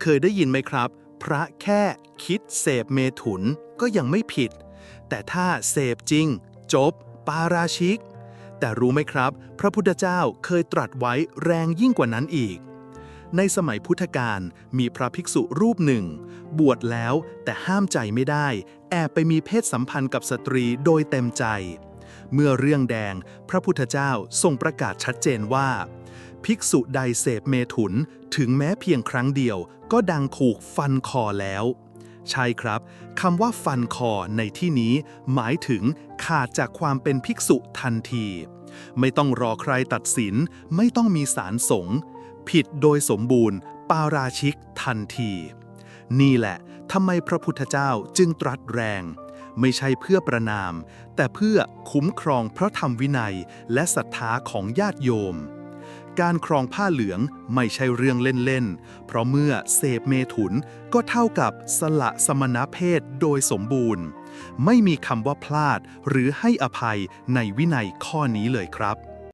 เคยได้ยินไหมครับ พระแค่คิดเสพเมถุนก็ยังไม่ผิด แต่ถ้าเสพจริง จบ ปาราชิก แต่รู้ไหมครับ พระพุทธเจ้าเคยตรัสไว้แรงยิ่งกว่านั้นอีก ในสมัยพุทธกาลมีพระภิกษุรูปหนึ่ง บวชแล้วแต่ห้ามใจไม่ได้ แอบไปมีเพศสัมพันธ์กับสตรีโดยเต็มใจ เมื่อเรื่องแดง พระพุทธเจ้าทรงประกาศชัดเจนว่า ภิกษุใดเสพเมถุนถึงแม้เพียงครั้งเดียว ก็ดังถูกฟันคอแล้ว ใช่ครับคำว่าฟันคอในที่นี้ หมายถึงขาดจากความเป็นภิกษุทันที ไม่ต้องรอใครตัดสิน ไม่ต้องมีสารสงผิดโดยสมบูรณ์ ปาราชิกทันที นี่แหละทำไมพระพุทธเจ้าจึงตรัสแรง ไม่ใช่เพื่อประนาม แต่เพื่อคุ้มครองพระธรรมวินัยและศรัทธาของญาติโยม การครองผ้าเหลืองไม่ใช่เรื่องเล่นๆ เพราะเมื่อเสพเมถุนก็เท่ากับสละสมณเพศโดยสมบูรณ์ ไม่มีคำว่าพลาดหรือให้อภัยในวินัยข้อนี้เลยครับ